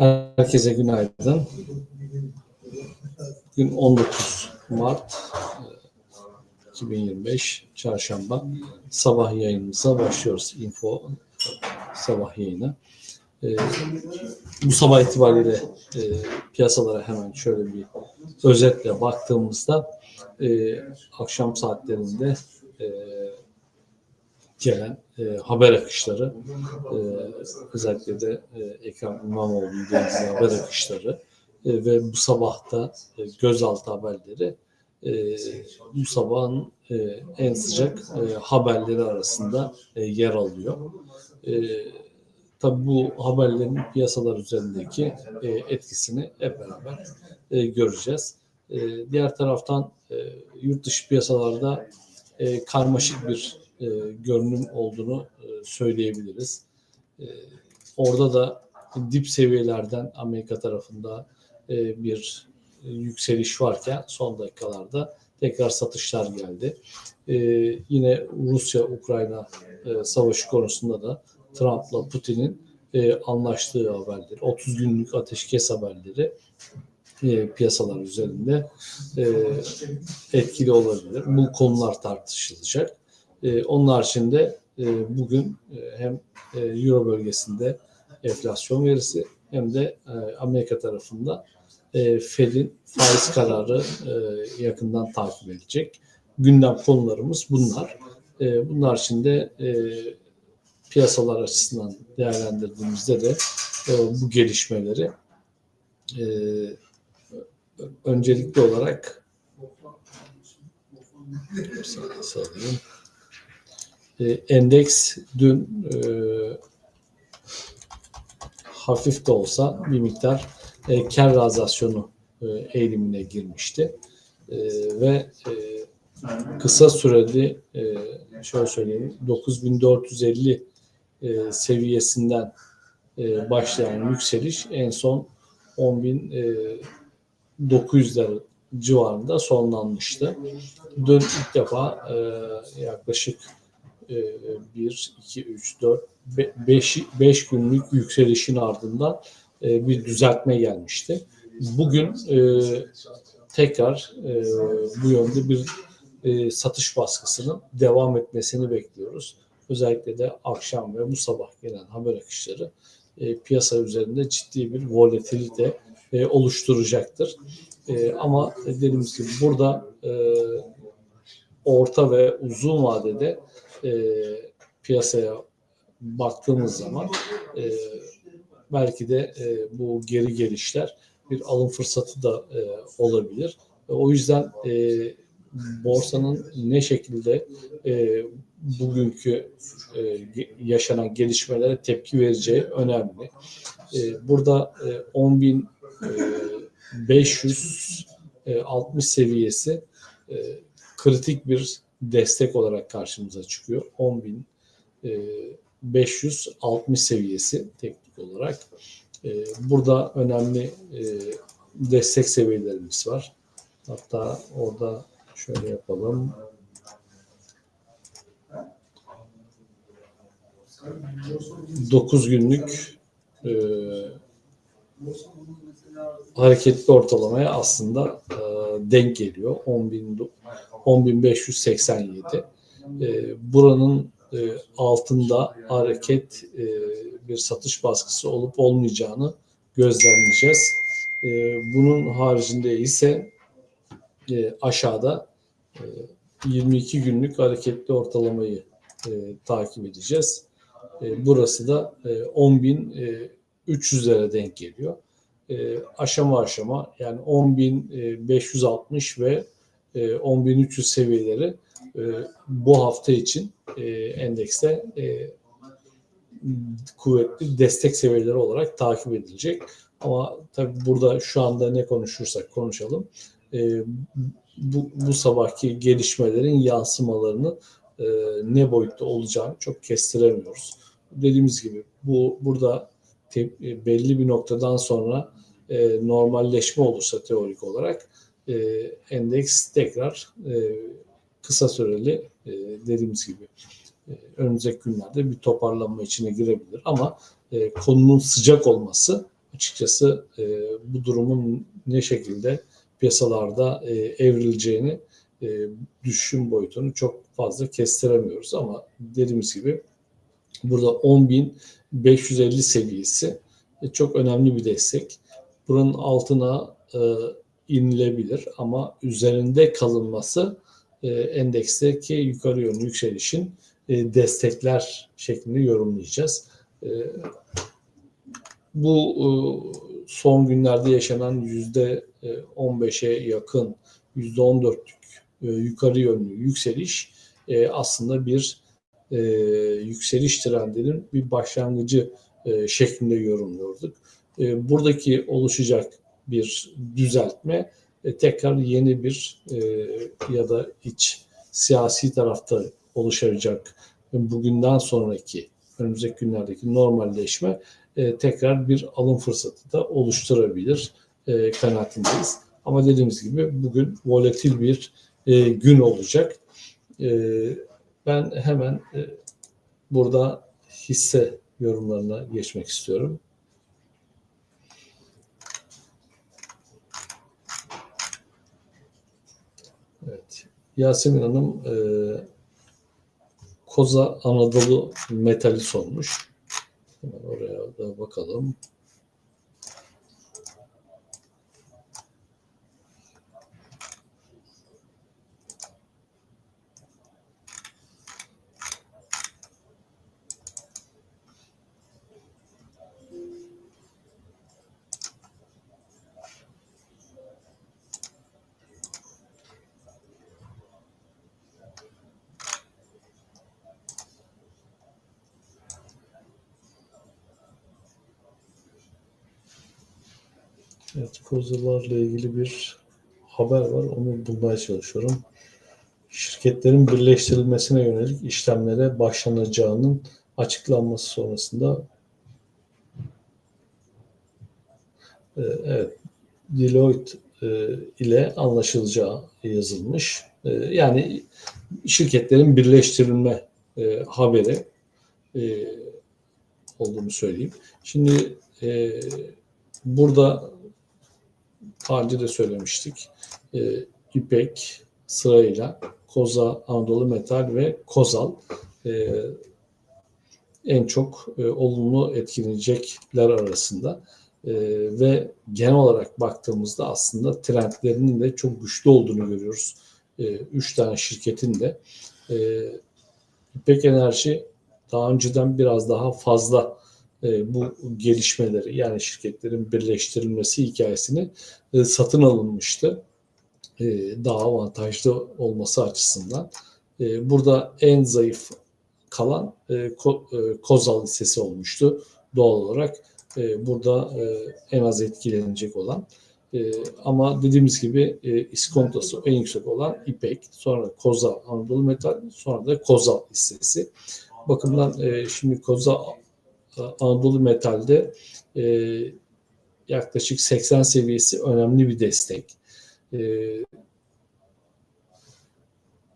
Herkese günaydın. Bugün 19 Mart e, 2025 Çarşamba sabah yayınımıza başlıyoruz. Info sabah yayını. E, bu sabah itibariyle e, piyasalara hemen şöyle bir özetle baktığımızda e, akşam saatlerinde e, gelen e, haber akışları e, özellikle de e, Ekrem İmamoğlu'nun haber akışları e, ve bu sabahta e, gözaltı haberleri e, bu sabahın e, en sıcak e, haberleri arasında e, yer alıyor. E, tabii bu haberlerin piyasalar üzerindeki e, etkisini hep beraber e, göreceğiz. E, diğer taraftan e, yurt dışı piyasalarda e, karmaşık bir e, görünüm olduğunu e, söyleyebiliriz. E, orada da dip seviyelerden Amerika tarafında e, bir yükseliş varken son dakikalarda tekrar satışlar geldi. E, yine Rusya-Ukrayna e, savaşı konusunda da Trump'la Putin'in e, anlaştığı haberleri, 30 günlük ateşkes haberleri e, piyasalar üzerinde e, etkili olabilir. Bu konular tartışılacak. E, onun haricinde e, bugün e, hem e, Euro bölgesinde enflasyon verisi hem de e, Amerika tarafında e, Fed'in faiz kararı e, yakından takip edilecek. Gündem konularımız bunlar. E, bunlar içinde e, piyasalar açısından değerlendirdiğimizde de e, bu gelişmeleri e, öncelikli olarak sağlayayım. E, endeks dün e, hafif de olsa bir miktar e, kar realizasyonu e, eğilimine girmişti. E, ve e, kısa süreli e, şöyle söyleyeyim 9450 e, seviyesinden e, başlayan yükseliş en son 10.900'ler civarında sonlanmıştı. Dün ilk defa e, yaklaşık e, 1, 2, 3, 4, 5, 5 günlük yükselişin ardından e, bir düzeltme gelmişti. Bugün e, tekrar e, bu yönde bir satış baskısının devam etmesini bekliyoruz. Özellikle de akşam ve bu sabah gelen haber akışları piyasa üzerinde ciddi bir volatilite oluşturacaktır. Ama dediğimiz gibi burada orta ve uzun vadede e, piyasaya baktığımız zaman e, belki de e, bu geri gelişler bir alım fırsatı da e, olabilir. E, o yüzden e, borsanın ne şekilde e, bugünkü e, yaşanan gelişmelere tepki vereceği önemli. E, burada e, 10.560 e, 60 seviyesi e, kritik bir destek olarak karşımıza çıkıyor. 10.560 seviyesi teknik olarak. E, burada önemli e, destek seviyelerimiz var. Hatta orada şöyle yapalım. Dokuz günlük e, hareketli ortalamaya aslında e, denk geliyor. 10.000 10.587. E, buranın e, altında hareket e, bir satış baskısı olup olmayacağını gözlemleyeceğiz. E, bunun haricinde ise e, aşağıda e, 22 günlük hareketli ortalamayı e, takip edeceğiz. E, burası da e, 10.300'lere denk geliyor. E, aşama aşama yani 10.560 ve e, 10.300 seviyeleri e, bu hafta için e, endekste e, kuvvetli destek seviyeleri olarak takip edilecek. Ama tabii burada şu anda ne konuşursak konuşalım e, bu, bu sabahki gelişmelerin yansımalarını ne boyutta olacağını çok kestiremiyoruz. Dediğimiz gibi bu burada te- belli bir noktadan sonra e, normalleşme olursa teorik olarak e, endeks tekrar e, kısa süreli e, dediğimiz gibi e, önümüzdeki günlerde bir toparlanma içine girebilir ama e, konunun sıcak olması açıkçası e, bu durumun ne şekilde piyasalarda e, evrileceğini e, düşüşün boyutunu çok fazla kestiremiyoruz ama dediğimiz gibi burada 10.550 seviyesi e, çok önemli bir destek. Buranın altına e, inilebilir ama üzerinde kalınması e, endeksteki yukarı yönlü yükselişin e, destekler şeklinde yorumlayacağız. E, bu e, son günlerde yaşanan yüzde 15'e yakın yüzde 14'lük e, yukarı yönlü yükseliş e, aslında bir e, yükseliş trendinin bir başlangıcı e, şeklinde yorumluyorduk. E, buradaki oluşacak bir düzeltme e, tekrar yeni bir e, ya da iç siyasi tarafta oluşacak bugünden sonraki önümüzdeki günlerdeki normalleşme e, tekrar bir alım fırsatı da oluşturabilir e, kanaatindeyiz. Ama dediğimiz gibi bugün volatil bir e, gün olacak. E, ben hemen e, burada hisse yorumlarına geçmek istiyorum. Evet. Yasemin Hanım e, Koza Anadolu metali sormuş. Hemen oraya da bakalım. Evet, kozularla ilgili bir haber var. Onu bulmaya çalışıyorum. Şirketlerin birleştirilmesine yönelik işlemlere başlanacağının açıklanması sonrasında e, evet Deloitte e, ile anlaşılacağı yazılmış. E, Yani şirketlerin birleştirilme haberi olduğunu söyleyeyim. Şimdi burada önce de söylemiştik. E, İpek sırayla Koza, Anadolu Metal ve Kozal e, en çok e, olumlu etkilenecekler arasında. E, ve genel olarak baktığımızda aslında trendlerinin de çok güçlü olduğunu görüyoruz. E, üç tane şirketin de. E, İpek Enerji daha önceden biraz daha fazla e, bu gelişmeleri yani şirketlerin birleştirilmesi hikayesini e, satın alınmıştı. E, daha avantajlı olması açısından. E, burada en zayıf kalan e, Ko- e, Kozal hissesi olmuştu doğal olarak. E, burada e, en az etkilenecek olan. E, ama dediğimiz gibi e, iskontosu en yüksek olan İpek, sonra Kozal Anadolu Metal, sonra da Kozal hissesi. Bakımdan e, şimdi Kozal Anadolu Metal'de e, yaklaşık 80 seviyesi önemli bir destek. E,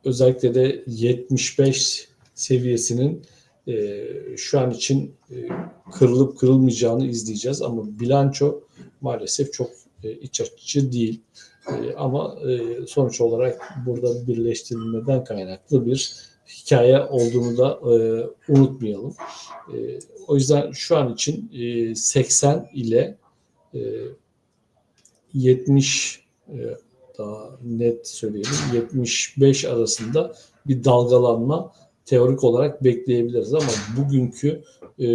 özellikle de 75 seviyesinin e, şu an için e, kırılıp kırılmayacağını izleyeceğiz ama bilanço maalesef çok e, iç açıcı değil. E, ama e, sonuç olarak burada birleştirilmeden kaynaklı bir hikaye olduğunu da e, unutmayalım. E, o yüzden şu an için e, 80 ile e, 70 e, daha net söyleyelim 75 arasında bir dalgalanma teorik olarak bekleyebiliriz ama bugünkü e,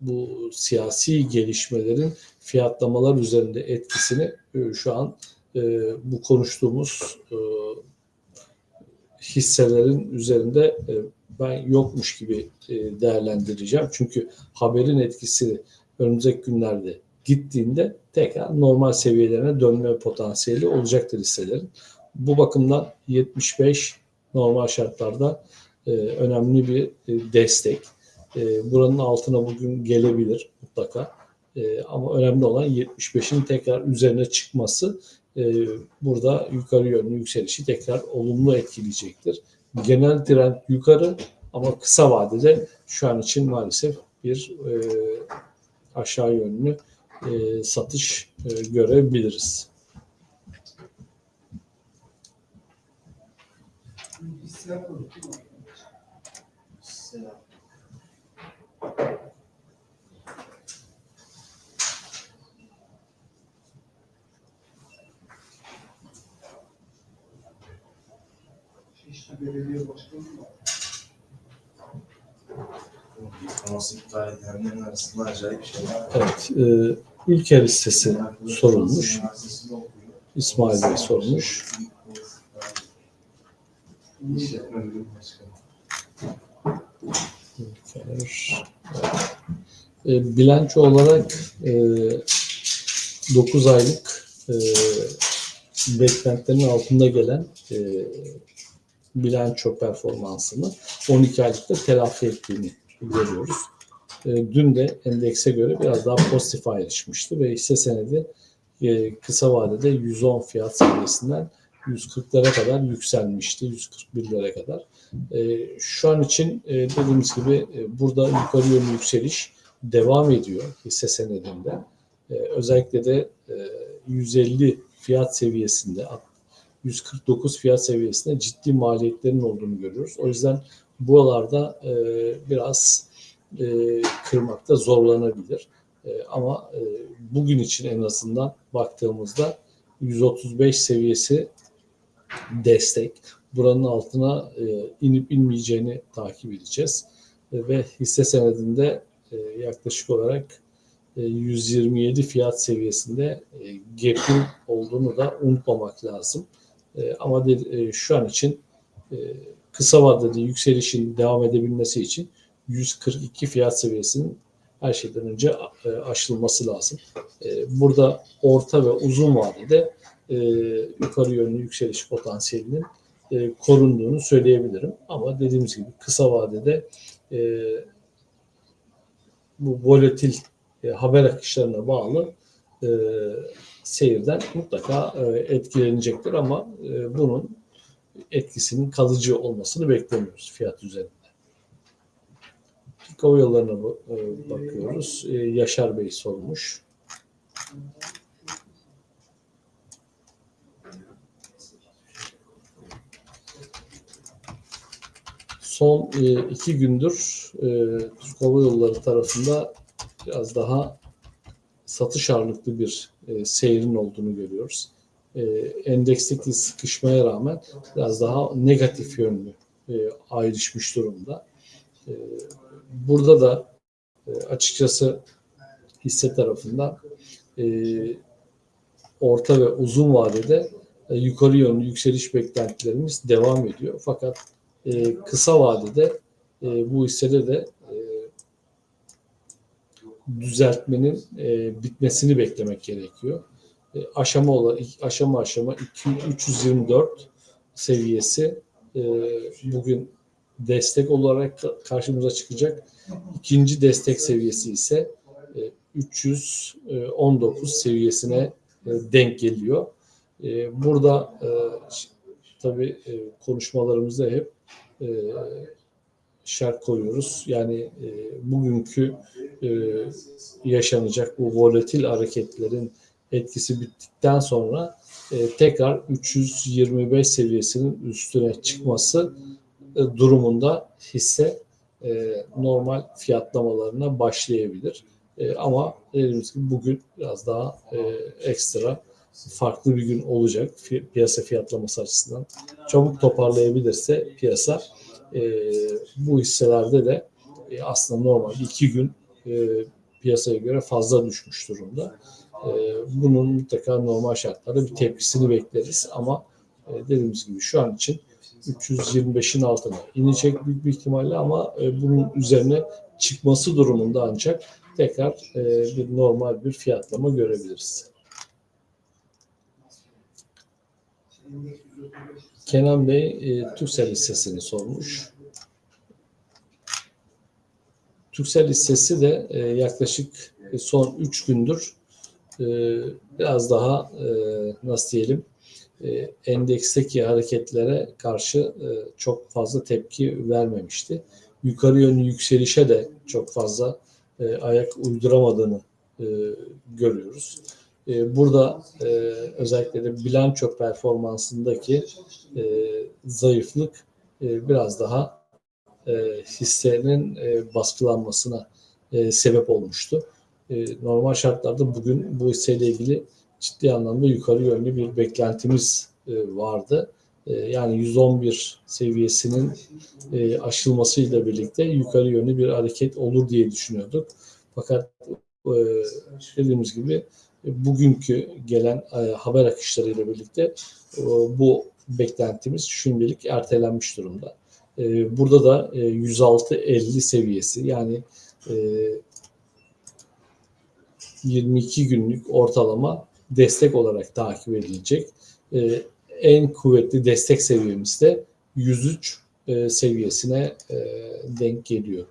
bu siyasi gelişmelerin fiyatlamalar üzerinde etkisini e, şu an e, bu konuştuğumuz e, hisselerin üzerinde e, ben yokmuş gibi e, değerlendireceğim. Çünkü haberin etkisi önümüzdeki günlerde gittiğinde tekrar normal seviyelerine dönme potansiyeli olacaktır hisselerin. Bu bakımdan 75 normal şartlarda e, önemli bir destek. Buranın altına bugün gelebilir mutlaka. Ama önemli olan 75'in tekrar üzerine çıkması burada yukarı yönlü yükselişi tekrar olumlu etkileyecektir. Genel trend yukarı ama kısa vadede şu an için maalesef bir e, aşağı yönlü e, satış e, görebiliriz. Şişli Belediye Başkanı var. Teması iptal edenlerin arasında acayip şeyler var. Evet, e, ülke listesi sorulmuş. İsmail Bey sormuş. İşletme Bölümü Başkanı. Ülkeler. E, bilanço olarak e, 9 aylık e, beklentilerin altında gelen e, bilanço performansını 12 aylıkta telafi ettiğini görüyoruz. E, dün de endekse göre biraz daha pozitif ayrışmıştı ve hisse senedi e, kısa vadede 110 fiyat seviyesinden 140'lara kadar yükselmişti. 141'lere kadar. E, şu an için dediğimiz gibi burada yukarı yönlü yükseliş devam ediyor hisse senedinde. Özellikle de e, 150 fiyat seviyesinde 149 fiyat seviyesinde ciddi maliyetlerin olduğunu görüyoruz. O yüzden buralarda e, biraz e, kırmakta zorlanabilir. E, ama e, bugün için en azından baktığımızda 135 seviyesi destek. Buranın altına e, inip inmeyeceğini takip edeceğiz. E, ve hisse senedinde e, yaklaşık olarak e, 127 fiyat seviyesinde e, gap'in olduğunu da unutmamak lazım. E, ama de, e, şu an için e, kısa vadede yükselişin devam edebilmesi için 142 fiyat seviyesinin her şeyden önce e, aşılması lazım. E, burada orta ve uzun vadede e, yukarı yönlü yükseliş potansiyelinin e, korunduğunu söyleyebilirim. Ama dediğimiz gibi kısa vadede e, bu volatil e, haber akışlarına bağlı e, seyirden mutlaka e, etkilenecektir ama e, bunun etkisinin kalıcı olmasını beklemiyoruz fiyat üzerinde. Hava yollarına e, bakıyoruz. Yaşar Bey sormuş. Son iki gündür Türk Hava Yolları tarafında biraz daha satış ağırlıklı bir e, seyrin olduğunu görüyoruz. E, endeksteki sıkışmaya rağmen biraz daha negatif yönlü e, ayrışmış durumda. E, burada da e, açıkçası hisse tarafından e, orta ve uzun vadede e, yukarı yönlü yükseliş beklentilerimiz devam ediyor. Fakat e, kısa vadede e, bu hissede de düzeltmenin e, bitmesini beklemek gerekiyor. E, aşama olarak aşama aşama 2, 324 seviyesi e, bugün destek olarak ka- karşımıza çıkacak. İkinci destek seviyesi ise e, 319 seviyesine e, denk geliyor. E, burada e, tabii e, konuşmalarımızda hep e, şart koyuyoruz. Yani e, bugünkü e, yaşanacak bu volatil hareketlerin etkisi bittikten sonra e, tekrar 325 seviyesinin üstüne çıkması e, durumunda hisse e, normal fiyatlamalarına başlayabilir. E, ama dediğimiz gibi bugün biraz daha e, ekstra farklı bir gün olacak piyasa fiyatlaması açısından. Çabuk toparlayabilirse piyasa e, bu hisselerde de e, aslında normal iki gün e, piyasaya göre fazla düşmüş durumda. E, bunun mutlaka normal şartlarda bir tepkisini bekleriz ama e, dediğimiz gibi şu an için 325'in altına inecek büyük bir ihtimalle ama e, bunun üzerine çıkması durumunda ancak tekrar e, bir normal bir fiyatlama görebiliriz. Kenan Bey e, Türksel hissesini sormuş. Türksel hissesi de e, yaklaşık son 3 gündür e, biraz daha e, nasıl diyelim e, endeksteki hareketlere karşı e, çok fazla tepki vermemişti. Yukarı yönlü yükselişe de çok fazla e, ayak uyduramadığını e, görüyoruz. E, burada e, özellikle de bilanço performansındaki e, zayıflık e, biraz daha e, hissenin e, baskılanmasına e, sebep olmuştu. E, normal şartlarda bugün bu hisseyle ilgili ciddi anlamda yukarı yönlü bir beklentimiz e, vardı. E, yani 111 seviyesinin e, aşılmasıyla birlikte yukarı yönlü bir hareket olur diye düşünüyorduk. Fakat e, dediğimiz gibi bugünkü gelen e, haber akışlarıyla birlikte e, bu beklentimiz şimdilik ertelenmiş durumda. E, burada da e, 106.50 seviyesi yani e, 22 günlük ortalama destek olarak takip edilecek. En kuvvetli destek seviyemiz de 103 e, seviyesine denk geliyor.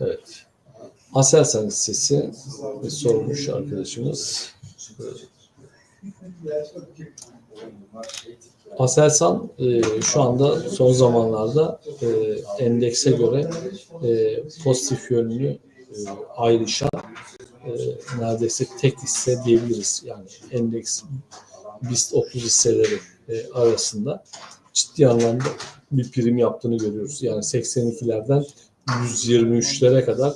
Evet. Aselsan hissesi e, sormuş arkadaşımız. Aselsan e, şu anda son zamanlarda e, endekse göre e, pozitif yönlü e, ayrışan e, neredeyse tek hisse diyebiliriz. Yani endeks BIST 30 hisseleri e, arasında ciddi anlamda bir prim yaptığını görüyoruz. Yani 82'lerden 123'lere kadar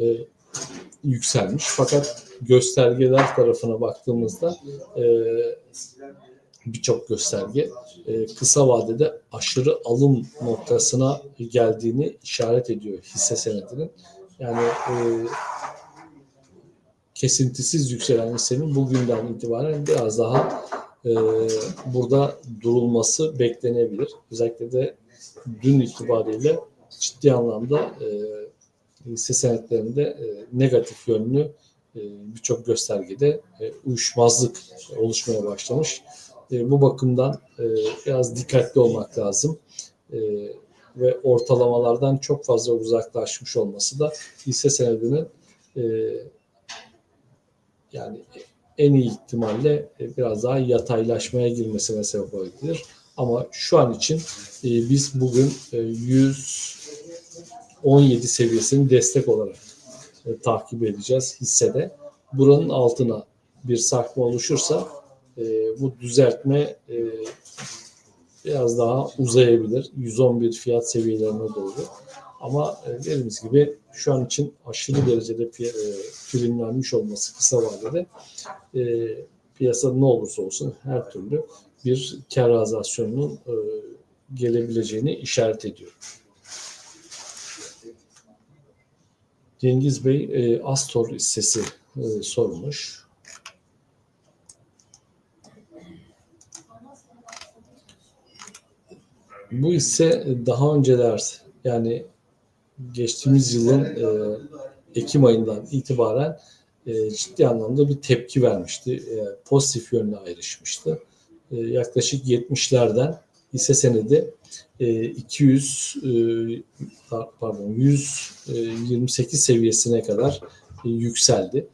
e, yükselmiş. Fakat göstergeler tarafına baktığımızda e, birçok gösterge e, kısa vadede aşırı alım noktasına geldiğini işaret ediyor hisse senedinin. Yani e, kesintisiz yükselen hissenin bugünden itibaren biraz daha e, burada durulması beklenebilir. Özellikle de dün itibariyle ciddi anlamda e, hisse senetlerinde e, negatif yönlü e, birçok göstergede e, uyuşmazlık oluşmaya başlamış. E, bu bakımdan e, biraz dikkatli olmak lazım. E, ve ortalamalardan çok fazla uzaklaşmış olması da hisse senedinin e, yani en iyi ihtimalle e, biraz daha yataylaşmaya girmesine sebep olabilir. Ama şu an için e, biz bugün e, 117 seviyesini destek olarak e, takip edeceğiz hissede. Buranın altına bir sarkma oluşursa e, bu düzeltme e, biraz daha uzayabilir. 111 fiyat seviyelerine doğru. Ama e, dediğimiz gibi şu an için aşırı derecede pi- e, primlenmiş olması kısa vadede e, piyasada ne olursa olsun her türlü bir kar realizasyonunun e, gelebileceğini işaret ediyor. Cengiz Bey e, Astor hissesi e, sormuş. Bu hisse daha önceler yani geçtiğimiz yılın e, Ekim ayından itibaren e, ciddi anlamda bir tepki vermişti. E, pozitif yönlü ayrışmıştı. E, yaklaşık 70'lerden hisse senedi e, 200 e, pardon 128 seviyesine kadar e, yükseldi.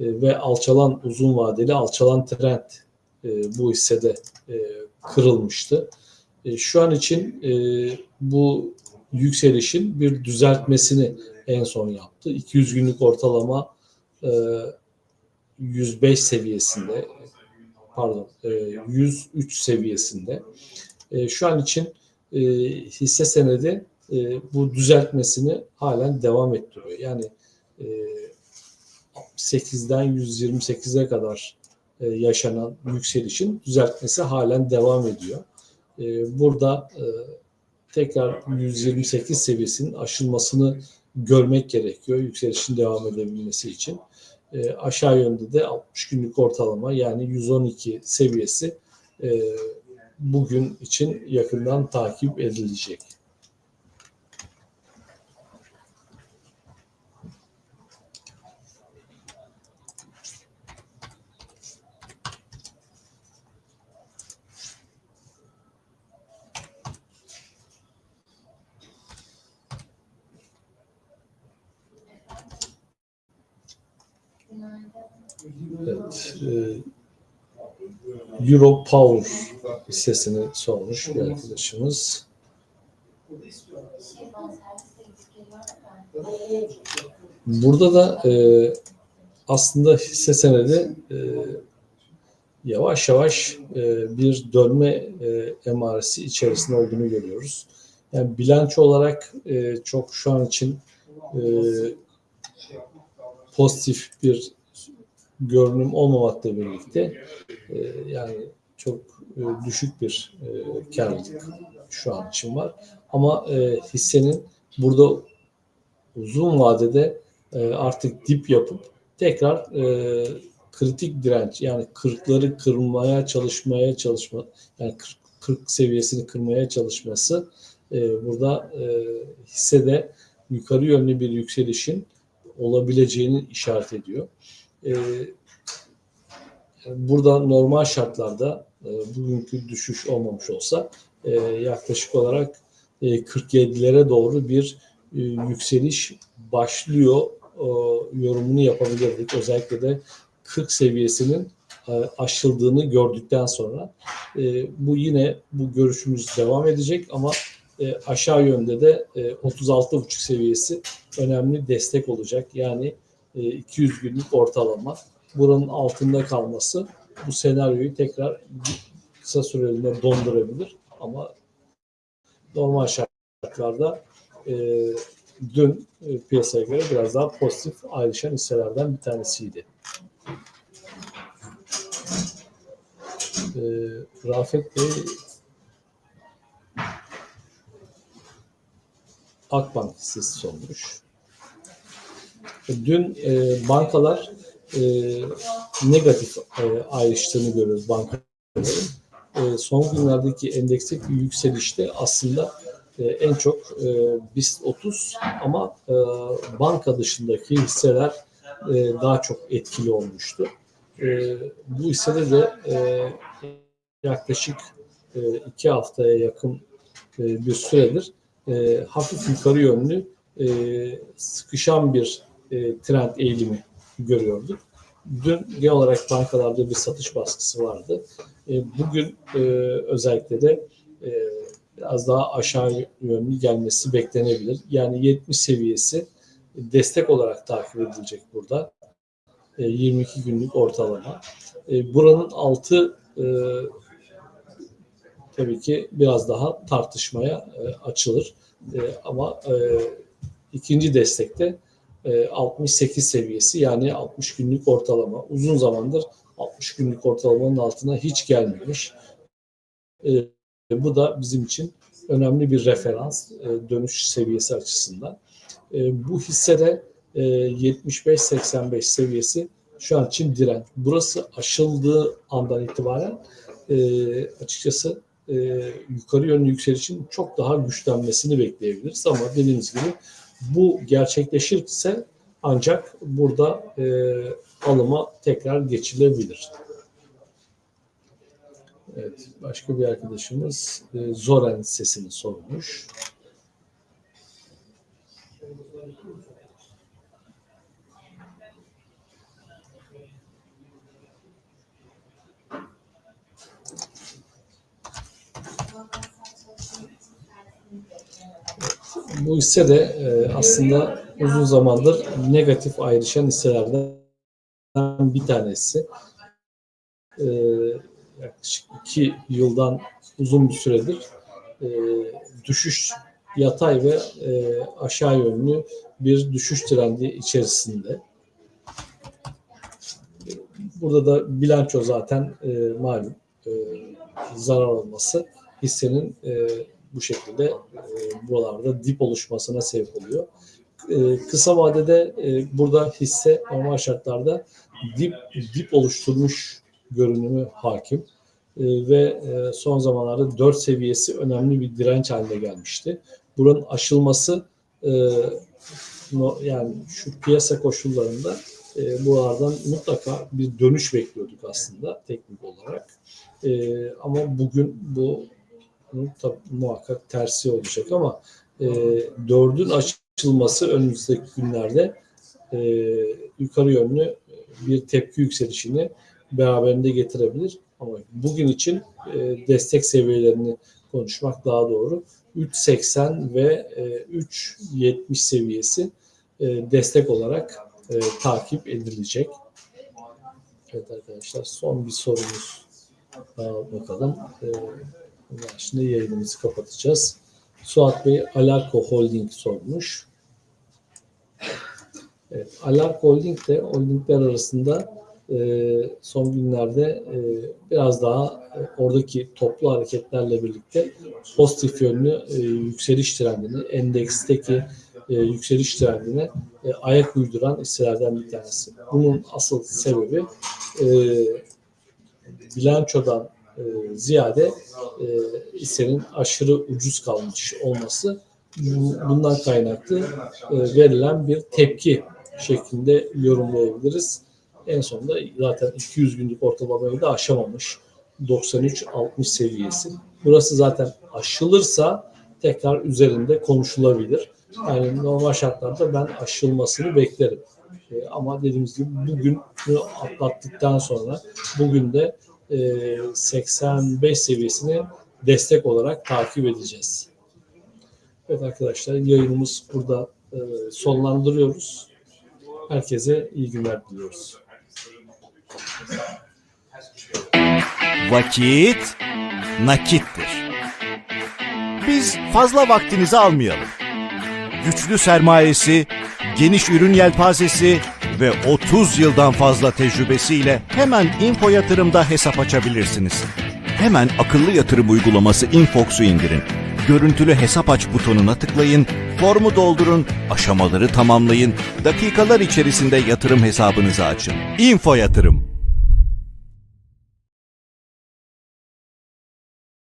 E, ve alçalan uzun vadeli alçalan trend e, bu hissede e, kırılmıştı. E, şu an için e, bu yükselişin bir düzeltmesini en son yaptı. 200 günlük ortalama e, 105 seviyesinde pardon e, 103 seviyesinde. E, şu an için e, hisse senedi e, bu düzeltmesini halen devam ettiriyor. Yani e, 8'den 128'e kadar e, yaşanan yükselişin düzeltmesi halen devam ediyor. E, burada e, tekrar 128 seviyesinin aşılmasını görmek gerekiyor yükselişin devam edebilmesi için. E, aşağı yönde de 60 günlük ortalama yani 112 seviyesi e, bugün için yakından takip edilecek. Evet, e, Euro Power hissesini sormuş bir arkadaşımız. Burada da e, aslında hisse senedi e, yavaş yavaş e, bir dönme e, emaresi içerisinde olduğunu görüyoruz. Yani bilanço olarak e, çok şu an için e, pozitif bir görünüm olmamakla birlikte e, yani çok e, düşük bir e, karlılık şu an için var. Ama e, hissenin burada uzun vadede e, artık dip yapıp tekrar e, kritik direnç yani 40'ları kırmaya çalışmaya çalışma yani 40, 40 seviyesini kırmaya çalışması e, burada e, hissede yukarı yönlü bir yükselişin olabileceğini işaret ediyor. E, burada normal şartlarda e, bugünkü düşüş olmamış olsa e, yaklaşık olarak e, 47'lere doğru bir e, yükseliş başlıyor e, yorumunu yapabilirdik. Özellikle de 40 seviyesinin e, aşıldığını gördükten sonra e, bu yine bu görüşümüz devam edecek ama e, aşağı yönde de e, 36,5 seviyesi önemli destek olacak. Yani e, 200 günlük ortalama buranın altında kalması bu senaryoyu tekrar kısa süreliğine dondurabilir ama normal şartlarda e, dün e, piyasaya göre biraz daha pozitif ayrışan hisselerden bir tanesiydi. E, Rafet Bey Akbank hissesi sormuş. Dün e, bankalar e, negatif e, ayrıştığını görüyoruz bankaların. E, son günlerdeki endeksteki yükselişte aslında e, en çok e, BIST 30 ama e, banka dışındaki hisseler e, daha çok etkili olmuştu. E, bu hissede de e, yaklaşık e, iki haftaya yakın e, bir süredir e, hafif yukarı yönlü e, sıkışan bir e, trend eğilimi görüyorduk. Dün genel olarak bankalarda bir satış baskısı vardı. E, bugün e, özellikle de e, biraz daha aşağı yönlü gelmesi beklenebilir. Yani 70 seviyesi destek olarak takip edilecek burada. E, 22 günlük ortalama. E, buranın altı e, tabii ki biraz daha tartışmaya e, açılır. E, ama e, ikinci destekte 68 seviyesi yani 60 günlük ortalama. Uzun zamandır 60 günlük ortalamanın altına hiç gelmemiş. E, bu da bizim için önemli bir referans e, dönüş seviyesi açısından. E, bu hissede e, 75-85 seviyesi şu an için direnç. Burası aşıldığı andan itibaren e, açıkçası e, yukarı yönlü yükselişin çok daha güçlenmesini bekleyebiliriz. Ama dediğimiz gibi bu gerçekleşirse ancak burada e, alıma tekrar geçilebilir. Evet, başka bir arkadaşımız e, Zoran sesini sormuş. Bu hisse de e, aslında uzun zamandır negatif ayrışan hisselerden bir tanesi. E, yaklaşık iki yıldan uzun bir süredir e, düşüş yatay ve e, aşağı yönlü bir düşüş trendi içerisinde. burada da bilanço zaten e, malum e, zarar olması hissenin e, bu şekilde e, buralarda dip oluşmasına sebep oluyor. E, kısa vadede e, burada hisse normal şartlarda dip dip oluşturmuş görünümü hakim. E, ve e, son zamanlarda 4 seviyesi önemli bir direnç haline gelmişti. Buranın aşılması e, no- yani şu piyasa koşullarında e, buralardan mutlaka bir dönüş bekliyorduk aslında teknik olarak. E, ama bugün bu muhakkak tersi olacak ama e, dördün açılması önümüzdeki günlerde e, yukarı yönlü bir tepki yükselişini beraberinde getirebilir. Ama bugün için e, destek seviyelerini konuşmak daha doğru. 3.80 ve e, 3.70 seviyesi e, destek olarak e, takip edilecek. Evet arkadaşlar son bir sorumuz daha bakalım. E, ondan şimdi yayınımızı kapatacağız. Suat Bey Alarko Holding sormuş. Evet, Alarko Holding de holdingler arasında e, son günlerde e, biraz daha e, oradaki toplu hareketlerle birlikte pozitif yönlü e, yükseliş trendini, endeksteki e, yükseliş trendine e, ayak uyduran hisselerden bir tanesi. Bunun asıl sebebi e, bilançodan e, ziyade e, hissenin aşırı ucuz kalmış olması Bu- bundan kaynaklı e, verilen bir tepki şeklinde yorumlayabiliriz. En sonunda zaten 200 günlük ortalamayı da aşamamış. 93-60 seviyesi. Burası zaten aşılırsa tekrar üzerinde konuşulabilir. Yani normal şartlarda ben aşılmasını beklerim. E, ama dediğimiz gibi bugün atlattıktan sonra bugün de 85 seviyesini destek olarak takip edeceğiz. Evet arkadaşlar yayınımız burada e, sonlandırıyoruz. Herkese iyi günler diliyoruz. Vakit nakittir. Biz fazla vaktinizi almayalım. Güçlü sermayesi, geniş ürün yelpazesi ve 30 yıldan fazla tecrübesiyle hemen Info Yatırım'da hesap açabilirsiniz. Hemen akıllı yatırım uygulaması Infox'u indirin. Görüntülü hesap aç butonuna tıklayın, formu doldurun, aşamaları tamamlayın, dakikalar içerisinde yatırım hesabınızı açın. Info Yatırım